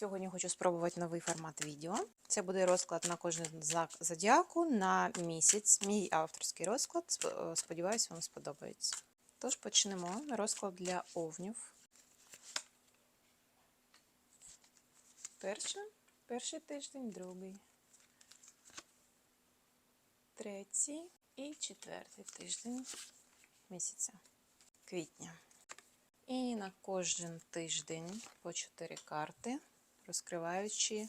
Сьогодні хочу спробувати новий формат відео. Це буде розклад на кожен знак зодіаку на місяць. Мій авторський розклад. Е, Сподіваюся, вам сподобається. Тож почнемо. Розклад для овнів. Перше, перший тиждень, другий, третій і четвертий тиждень місяця квітня. І на кожен тиждень по 4 карти, розкриваючи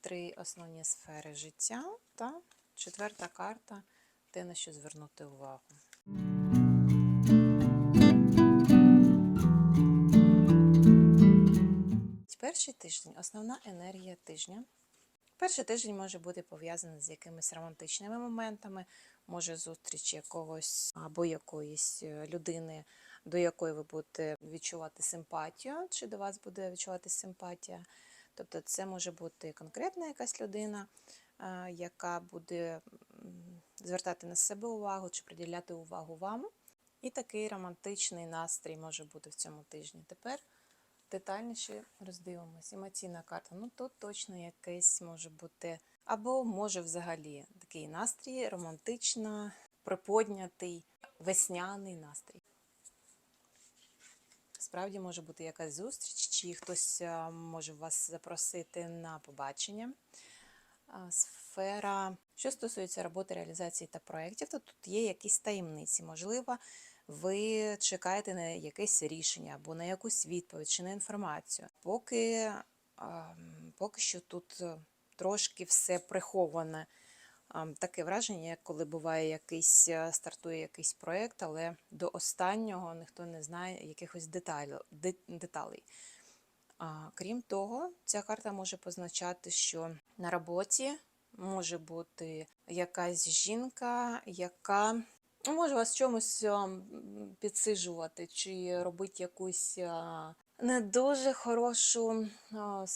три основні сфери життя та четверта карта те, на що звернути увагу. Перший тиждень основна енергія тижня. Перший тиждень може бути пов'язаний з якимись романтичними моментами, може зустріч якогось або якоїсь е, людини, до якої ви будете відчувати симпатію, чи до вас буде відчувати симпатія. Тобто це може бути конкретна якась людина, яка буде звертати на себе увагу чи приділяти увагу вам. І такий романтичний настрій може бути в цьому тижні. Тепер детальніше роздивимось. Емоційна карта. Ну тут точно якийсь може бути, або може взагалі такий настрій, романтично, приподнятий, весняний настрій. Справді може бути якась зустріч, чи хтось може вас запросити на побачення. Сфера, що стосується роботи, реалізації та проєктів, то тут є якісь таємниці. Можливо, ви чекаєте на якесь рішення або на якусь відповідь чи на інформацію. Поки, поки що тут е, трошки все приховане. Таке враження, як коли буває якийсь, е, стартує якийсь проєкт, але до останнього ніхто не знає якихось деталей. Крім того, ця карта може позначати, що на роботі може бути якась жінка, яка ну, може вас чомусь підсижувати, чи робити якусь не дуже хорошу, ем,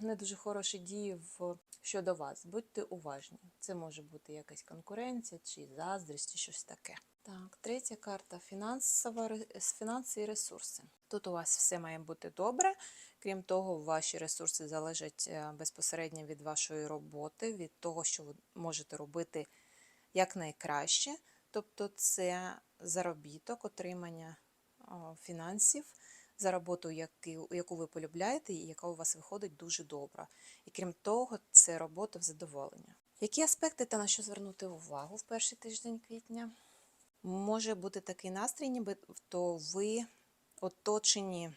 не дуже хороші дії в, щодо вас. Будьте уважні. Це може бути якась конкуренція, чи заздрість, чи щось таке. Так, третя карта фінансова ре- фінанси і ресурси. Тут у вас все має бути добре. Крім того, ваші ресурси залежать е, безпосередньо від вашої роботи, від того, що ви можете робити якнайкраще. Тобто, це заробіток, отримання фінансів за роботу, яку, ви полюбляєте, і яка у вас виходить дуже добре. І крім того, це робота в задоволення. Які аспекти та на що звернути увагу в перший тиждень квітня? Може бути такий настрій, ніби то ви оточені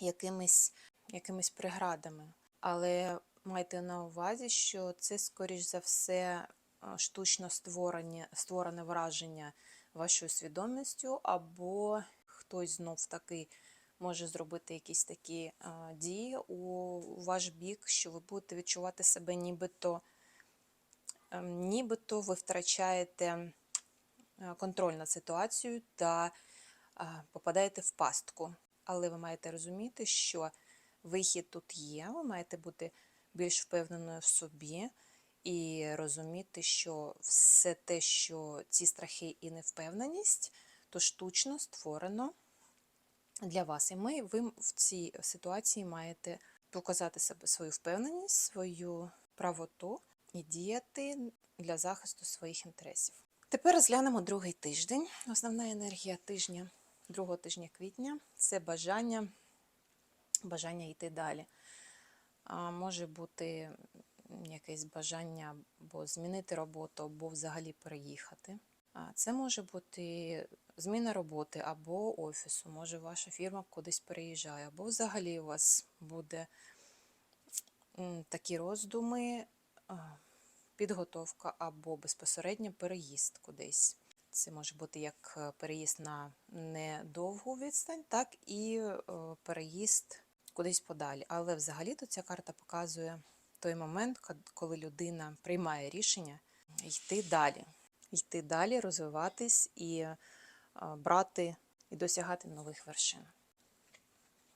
якимись, якимись преградами. Але майте на увазі, що це, скоріш за все, штучно створені, створене враження вашою свідомістю, або хтось знов таки може зробити якісь такі дії у ваш бік, що ви будете відчувати себе нібито, ем, нібито ви втрачаєте е, контроль над ситуацією та а, попадаєте в пастку. Але ви маєте розуміти, що вихід тут є, ви маєте бути більш впевненою в собі і розуміти, що все те, що ці страхи і невпевненість, то штучно створено для вас. І ми, ви в цій ситуації маєте показати себе свою впевненість, свою правоту і діяти для захисту своїх інтересів. Тепер розглянемо другий тиждень. Основна енергія тижня, другого тижня квітня це бажання, бажання йти далі. А, може бути якесь бажання або змінити роботу, або взагалі переїхати. Це може бути зміна роботи або офісу. Може, ваша фірма кудись переїжджає, або взагалі у вас буде такі роздуми, підготовка або безпосередньо переїзд кудись. Це може бути як е, переїзд на недовгу відстань, так і е, переїзд кудись подалі. Але взагалі-то ця карта показує той момент, коли людина приймає рішення йти далі, йти далі, розвиватись і брати і досягати нових вершин.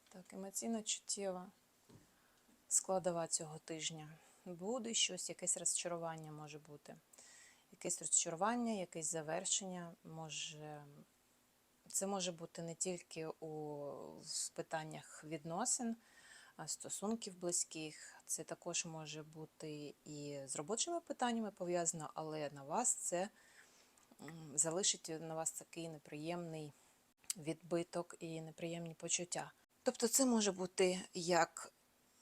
Так, емоційно чуттєва складова цього тижня. Буде щось, якесь розчарування може бути. Якесь розчарування, якесь завершення може. Це може бути не тільки у в питаннях відносин, стосунків близьких. Це також може бути і з робочими питаннями пов'язано, але на вас це залишить на вас такий неприємний відбиток і неприємні почуття. Тобто це може бути як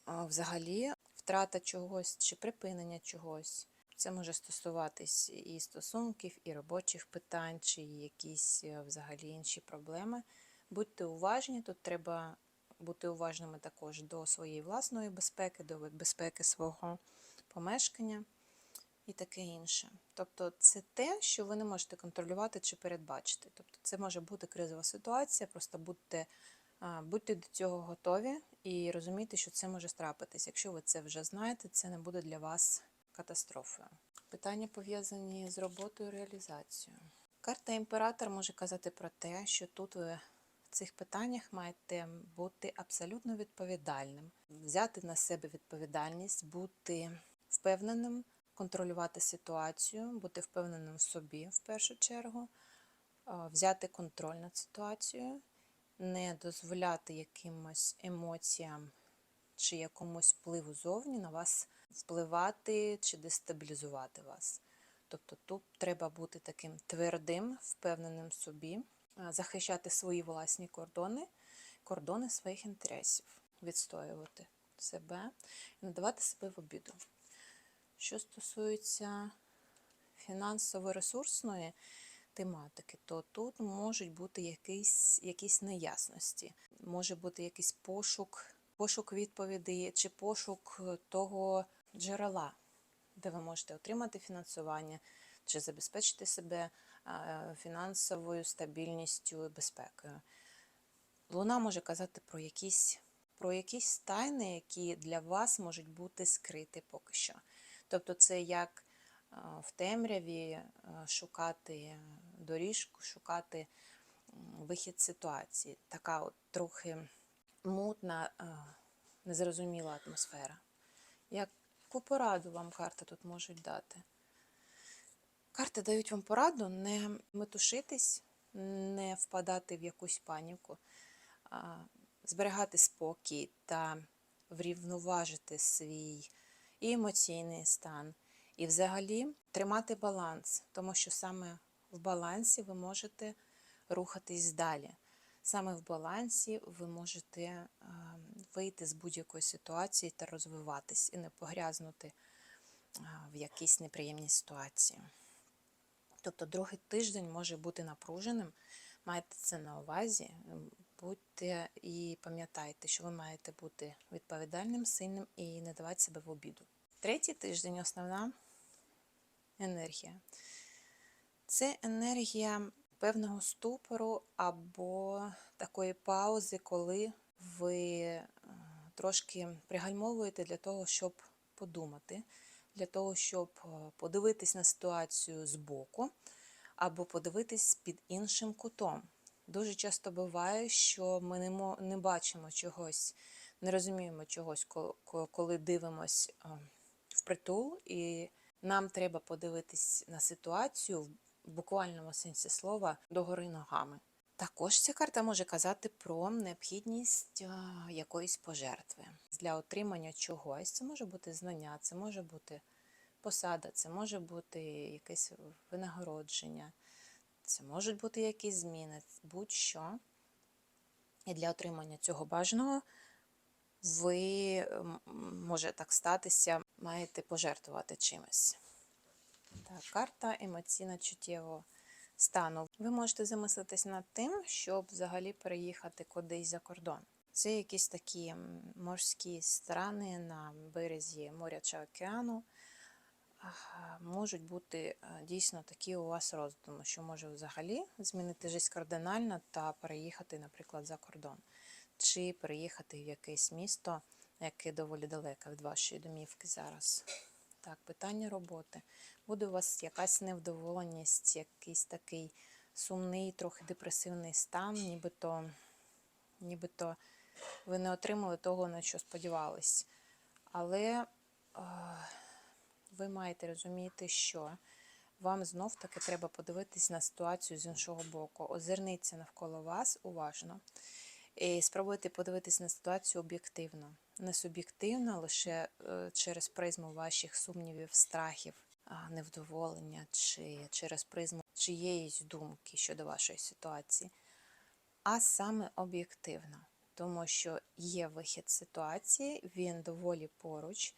взагалі втрата чогось чи припинення чогось. Це може стосуватись і стосунків, і робочих питань, чи якісь е, взагалі інші проблеми. Будьте уважні, тут треба бути уважними також до своєї власної безпеки, до безпеки свого помешкання і таке інше. Тобто це те, що ви не можете контролювати чи передбачити. Тобто це може бути кризова ситуація, просто будьте, будьте до цього готові і розумійте, що це може трапитись. Якщо ви це вже знаєте, це не буде для вас катастрофою. Питання пов'язані з роботою реалізацією. Карта імператор може казати про те, що тут ви в цих питаннях маєте бути абсолютно відповідальним, взяти на себе відповідальність, бути впевненим, контролювати ситуацію, бути впевненим в собі в першу чергу, взяти контроль над ситуацією, не дозволяти якимось емоціям чи якомусь впливу зовні на вас впливати чи дестабілізувати вас. Тобто тут треба бути таким твердим, впевненим в собі, захищати свої власні кордони, кордони своїх інтересів, відстоювати себе і надавати себе в обіду. Що стосується фінансово-ресурсної тематики, то тут можуть бути якісь, якісь неясності, може бути якийсь пошук, пошук відповідей чи пошук того джерела, де ви можете отримати фінансування чи забезпечити себе фінансовою стабільністю і безпекою. Луна може казати про якісь, про якісь тайни, які для вас можуть бути скриті поки що. Тобто це як в темряві шукати доріжку, шукати вихід ситуації. Така от трохи мутна, незрозуміла атмосфера. Яку пораду вам карти тут можуть дати? Карти дають вам пораду не метушитись, не впадати в якусь паніку, зберігати спокій та врівноважити свій і емоційний стан, і взагалі тримати баланс, тому що саме в балансі ви можете рухатись далі. Саме в балансі ви можете вийти з будь-якої ситуації та розвиватись і не погрязнути в якійсь неприємній ситуації. Тобто другий тиждень може бути напруженим. Майте це на увазі. Будьте і пам'ятайте, що ви маєте бути відповідальним, сильним і не давати себе в обіду. Третій тиждень основна енергія. Це енергія певного ступору або такої паузи, коли ви е, трошки пригальмовуєте для того, щоб подумати, для того, щоб е, подивитись на ситуацію збоку, або подивитись під іншим кутом. Дуже часто буває, що ми не, бачимо чогось, не розуміємо чогось, ко- ко- коли дивимось е, впритул, і нам треба подивитись на ситуацію в буквальному сенсі слова догори ногами. Також ця карта може казати про необхідність е, якоїсь пожертви для отримання чогось. Це може бути знання, це може бути посада, це може бути якесь винагородження, це можуть бути якісь зміни, будь-що. І для отримання цього бажаного ви може так статися, маєте пожертвувати чимось. Так, карта емоційно чуттєвого стану. Ви можете замислитись над тим, щоб взагалі переїхати кудись за кордон. Це якісь такі морські страни на березі моря чи океану. Можуть бути е, дійсно такі у вас роздуми, що може взагалі змінити життя кардинально та переїхати, наприклад, за кордон, чи переїхати в якесь місто, яке доволі далеко від вашої домівки зараз. Так, питання роботи. Буде у вас якась невдоволеність, якийсь такий сумний, трохи депресивний стан, нібито, нібито ви не отримали того, на що сподівались. Але е, ви маєте розуміти, що вам знов таки треба подивитись на ситуацію з іншого боку. Озирніться навколо вас уважно і спробуйте подивитись на ситуацію об'єктивно. не суб'єктивно, лише е, через призму ваших сумнівів, страхів, невдоволення чи через призму чиєїсь думки щодо вашої ситуації, а саме об'єктивно, тому що є вихід ситуації, він доволі поруч.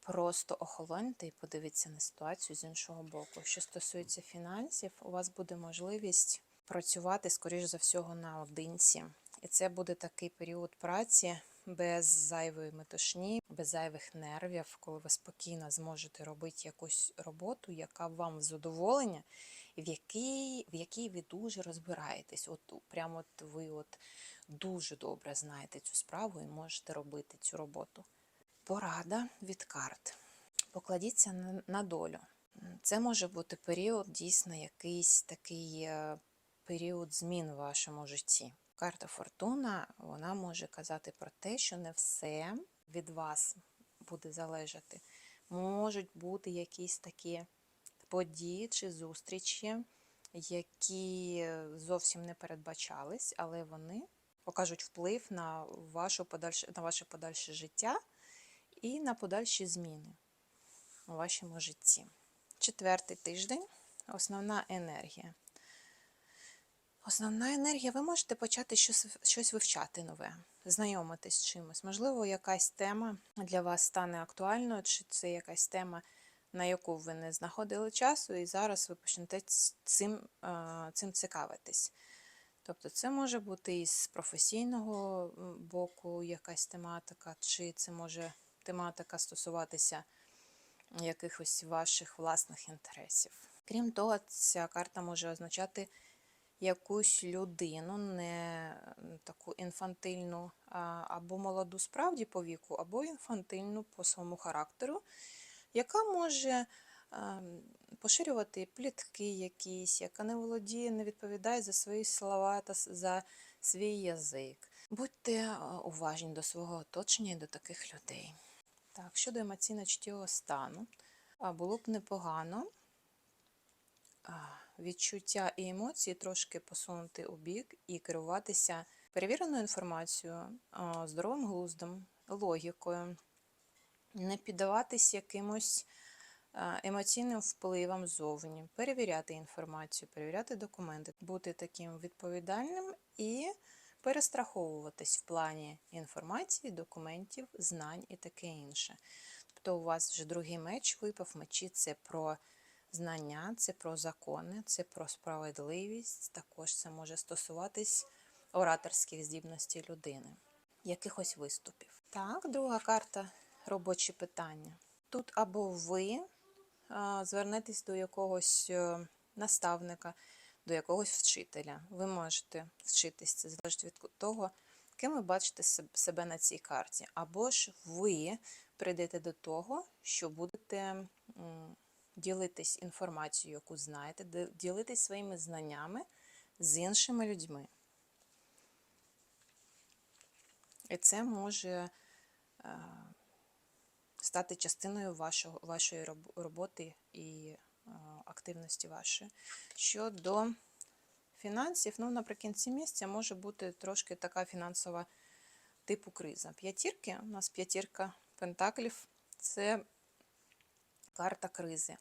Просто охолоньте і подивіться на ситуацію з іншого боку. Що стосується фінансів, у вас буде можливість працювати, скоріш за всього, наодинці. І це буде такий період праці без зайвої метушні, без зайвих нервів, коли ви спокійно зможете робити якусь роботу, яка вам в задоволення, в якій, в якій ви дуже розбираєтесь. От прямо от ви от дуже добре знаєте цю справу і можете робити цю роботу. Порада від карт. Покладіться на, долю. Це може бути період, дійсно, якийсь такий е, період змін в вашому житті. Карта Фортуна вона може казати про те, що не все від вас буде залежати. Можуть бути якісь такі події чи зустрічі, які зовсім не передбачались, але вони покажуть вплив на, вашу подальше, на ваше подальше життя і на подальші зміни у вашому житті. Четвертий тиждень основна енергія. Основна енергія, ви можете почати щось, щось вивчати нове, знайомитись з чимось. Можливо, якась тема для вас стане актуальною, чи це якась тема, на яку ви не знаходили часу, і зараз ви почнете цим, е, цим цікавитись. Тобто це може бути із професійного боку якась тематика, чи це може тематика стосуватися якихось ваших власних інтересів. Крім того, ця карта може означати якусь людину, не таку інфантильну, або молоду справді по віку, або інфантильну по своєму характеру, яка може поширювати плітки якісь, яка не володіє, не відповідає за свої слова та за свій язик. Будьте уважні до свого оточення і до таких людей. Так, щодо емоційно-чуттєвого стану, було б непогано відчуття і емоції трошки посунути у бік і керуватися перевіреною інформацією, здоровим глуздом, логікою, не піддаватись якимось емоційним впливам ззовні, перевіряти інформацію, перевіряти документи, бути таким відповідальним і перестраховуватись в плані інформації, документів, знань і таке інше. Тобто у вас вже другий меч випав. Мечі це про знання, це про закони, це про справедливість. Також це може стосуватись ораторських здібностей людини, якихось виступів. Так, друга карта робочі питання. Тут або ви звернетесь до якогось е, наставника, до якогось вчителя. Ви можете вчитись, це залежить від того, ким ви бачите себе на цій карті. Або ж ви прийдете до того, що будете ділитись інформацією, яку знаєте, ділитись своїми знаннями з іншими людьми. І це може е, стати частиною вашого, вашої роботи і е, активності вашої. Щодо фінансів, ну, наприкінці місяця може бути трошки така фінансова типу криза. П'ятірки, у нас п'ятірка пентаклів це карта кризи.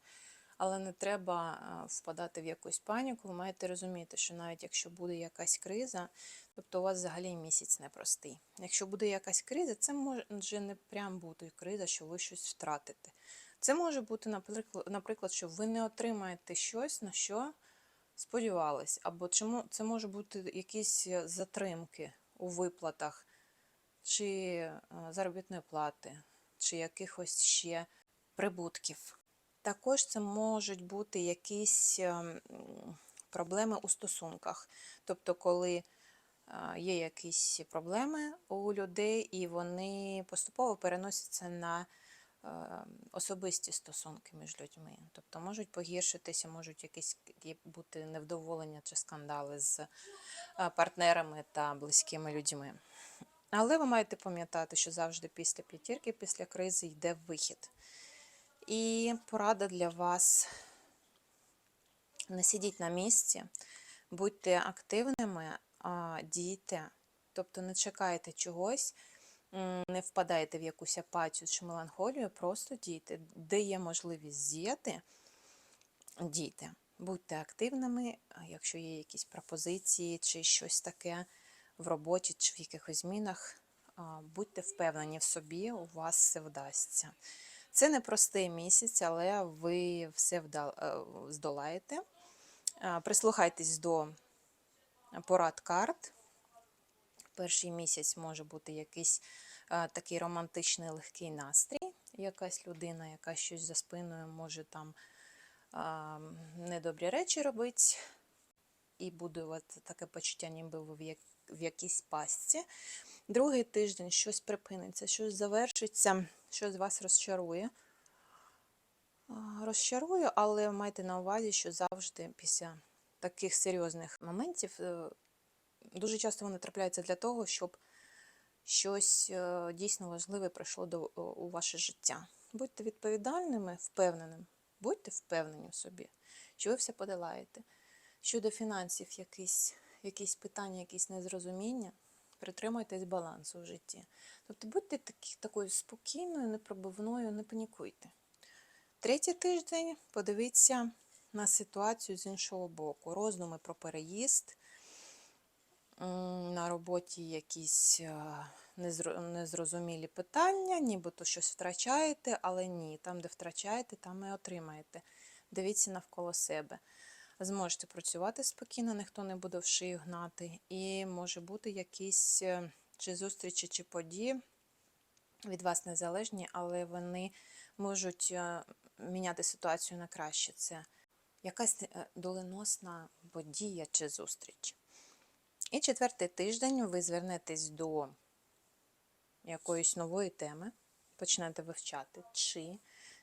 Але не треба е, впадати в якусь паніку. Ви маєте розуміти, що навіть якщо буде якась криза, тобто у вас взагалі місяць непростий. Якщо буде якась криза, це може не прям бути криза, що ви щось втратите. Це може бути, наприклад, що ви не отримаєте щось, на що сподівались, або чому це може бути якісь е, затримки у виплатах, чи е, заробітної плати, чи якихось ще прибутків. Також це можуть бути якісь ем, проблеми у стосунках. Тобто, коли е, є якісь проблеми у людей, і вони поступово переносяться на е, особисті стосунки між людьми. Тобто можуть погіршитися, можуть якісь бути невдоволення чи скандали з е, партнерами та близькими людьми. Але ви маєте пам'ятати, що завжди після п'ятірки, після кризи йде вихід. І порада для вас: не сидіть на місці, будьте активними, дійте, тобто не чекайте чогось, не впадаєте в якусь апатію чи меланхолію, просто дійте. Де є можливість діяти, дійте. Будьте активними, якщо є якісь пропозиції чи щось таке в роботі чи в якихось змінах, будьте впевнені в собі, у вас все вдасться. Це не простий місяць, але ви все е, здолаєте. Прислухайтесь до порад карт. Перший місяць може бути якийсь такий романтичний легкий настрій. Якась людина, яка щось за спиною може там недобрі речі робити, і буде таке почуття, ніби ви в якійсь пастці. Другий тиждень щось припиниться, щось завершиться, щось вас розчарує. Розчарую, але майте на увазі, що завжди після таких серйозних моментів е, дуже часто вони трапляються для того, щоб щось е, дійсно важливе прийшло до, е, у ваше життя. Будьте відповідальними, впевненими, будьте впевнені в собі, що ви все подолаєте. Щодо фінансів, якісь, якісь питання, якісь незрозуміння, притримуйтесь балансу в житті. Тобто будьте такі, такою спокійною, непробивною, не панікуйте. Третій тиждень подивіться на ситуацію з іншого боку. Роздуми про переїзд, на роботі якісь е, незрозумілі питання, нібито щось втрачаєте, але ні, там, де втрачаєте, там і отримаєте. Дивіться навколо себе. Зможете працювати спокійно, ніхто не буде в шию гнати. І може бути якісь е, чи зустрічі, чи події від вас незалежні, але вони можуть е, міняти ситуацію на краще. Це якась е, доленосна подія чи зустріч. І четвертий тиждень ви звернетесь до якоїсь нової теми, почнете вивчати чи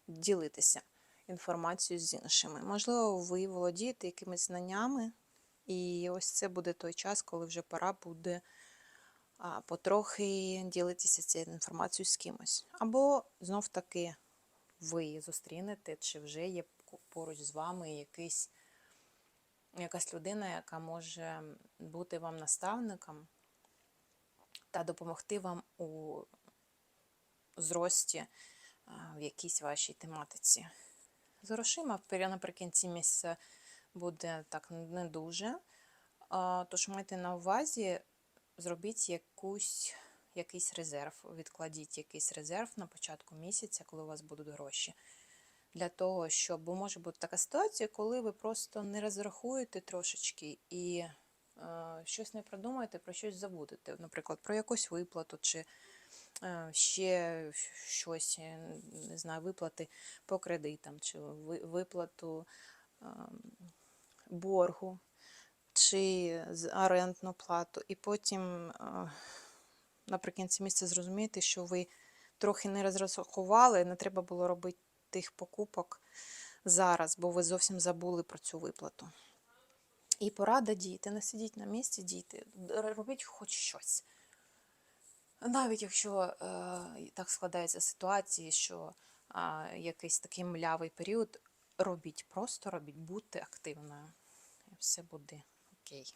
ділитися інформацією з іншими. Можливо, ви володієте якимись знаннями, і ось це буде той час, коли вже пора буде потрохи ділитися цією інформацією з кимось. Або знов таки ви зустрінете, чи вже є поруч з вами якийсь, якась людина, яка може бути вам наставником та допомогти вам у зрості в якійсь вашій тематиці. З грошима наприкінці місяця буде так не дуже. Тож майте на увазі, зробіть якусь, якийсь резерв, відкладіть якийсь резерв на початку місяця, коли у вас будуть гроші. Для того, щоб бо може бути така ситуація, коли ви просто не розрахуєте трошечки і е, щось не продумаєте, про щось забудете. Наприклад, про якусь виплату чи ще щось, е, не знаю, виплати по кредитам, чи виплату боргу, чи орендну плату. І потім наприкінці місяця зрозумієте, що ви трохи не розрахували, не треба було робити тих покупок зараз, бо ви зовсім забули про цю виплату. І порада дійти, не сидіть на місці, дійте, робіть хоч щось. Навіть якщо е, так складається ситуації, що якийсь такий млявий період, робіть, просто робіть, будьте активною. І все буде окей.